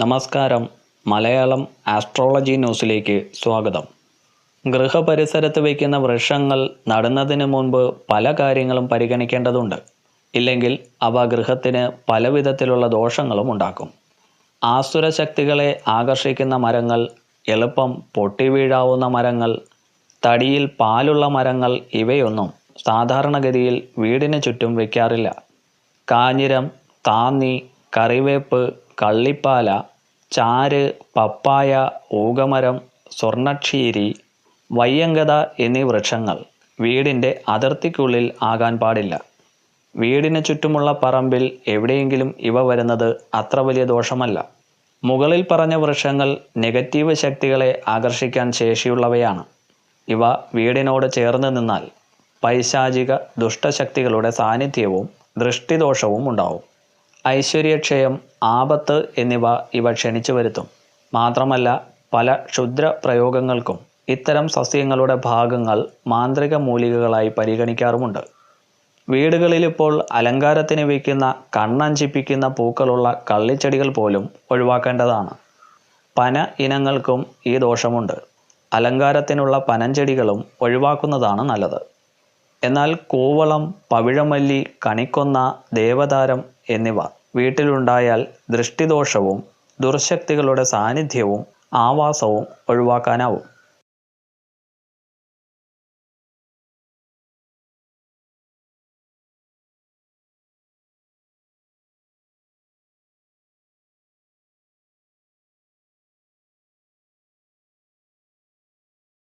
നമസ്കാരം. മലയാളം ആസ്ട്രോളജി ന്യൂസിലേക്ക് സ്വാഗതം. ഗൃഹപരിസരത്ത് വയ്ക്കുന്ന വൃക്ഷങ്ങൾ നടുന്നതിന് മുൻപ് പല കാര്യങ്ങളും പരിഗണിക്കേണ്ടതുണ്ട്. ഇല്ലെങ്കിൽ അവ ഗൃഹത്തിന് പല വിധത്തിലുള്ള ദോഷങ്ങളും ഉണ്ടാക്കും. ആസുര ശക്തികളെ ആകർഷിക്കുന്ന മരങ്ങൾ എളുപ്പം പൊട്ടി വീഴാവുന്ന മരങ്ങൾ തടിയിൽ പാലുള്ള മരങ്ങൾ ഇവയൊന്നും സാധാരണഗതിയിൽ വീടിന് ചുറ്റും വയ്ക്കാറില്ല. കാഞ്ഞിരം താന്നി കറിവേപ്പ് കള്ളിപ്പാല ചാര് പപ്പായ ഊകമരം സ്വർണക്ഷീരി വയ്യങ്കത എന്നീ വൃക്ഷങ്ങൾ വീടിന്റെ അതിർത്തിക്കുള്ളിൽ ആകാൻ പാടില്ല. വീടിന് ചുറ്റുമുള്ള പറമ്പിൽ എവിടെയെങ്കിലും ഇവ വരുന്നത് അത്ര വലിയ ദോഷമല്ല. മുകളിൽ പറഞ്ഞ വൃക്ഷങ്ങൾ നെഗറ്റീവ് ശക്തികളെ ആകർഷിക്കാൻ ശേഷിയുള്ളവയാണ്. ഇവ വീടിനോട് ചേർന്ന് നിന്നാൽ പൈശാചിക ദുഷ്ടശക്തികളുടെ സാന്നിധ്യവും ദൃഷ്ടിദോഷവും ഉണ്ടാവും. ഐശ്വര്യക്ഷയം ആപത്ത് എന്നിവ ഇവ ക്ഷണിച്ചു വരുത്തും. മാത്രമല്ല പല ക്ഷുദ്ര പ്രയോഗങ്ങൾക്കും ഇത്തരം സസ്യങ്ങളുടെ ഭാഗങ്ങൾ മാന്ത്രിക മൂലികകളായി പരിഗണിക്കാറുമുണ്ട്. വീടുകളിലിപ്പോൾ അലങ്കാരത്തിന് വയ്ക്കുന്ന കണ്ണഞ്ചിപ്പിക്കുന്ന പൂക്കളുള്ള കള്ളിച്ചെടികൾ പോലും ഒഴിവാക്കേണ്ടതാണ്. പന ഇനങ്ങൾക്കും ഈ ദോഷമുണ്ട്. അലങ്കാരത്തിനുള്ള പനഞ്ചെടികളും ഒഴിവാക്കുന്നതാണ് നല്ലത്. എന്നാൽ കൂവളം പവിഴമല്ലി കണിക്കൊന്ന ദേവതാരം എന്നിവ വീട്ടിലുണ്ടായാൽ ദൃഷ്ടിദോഷവും ദുർശക്തികളുടെ സാന്നിധ്യവും ആവാസവും ഒഴിവാക്കാനാവും.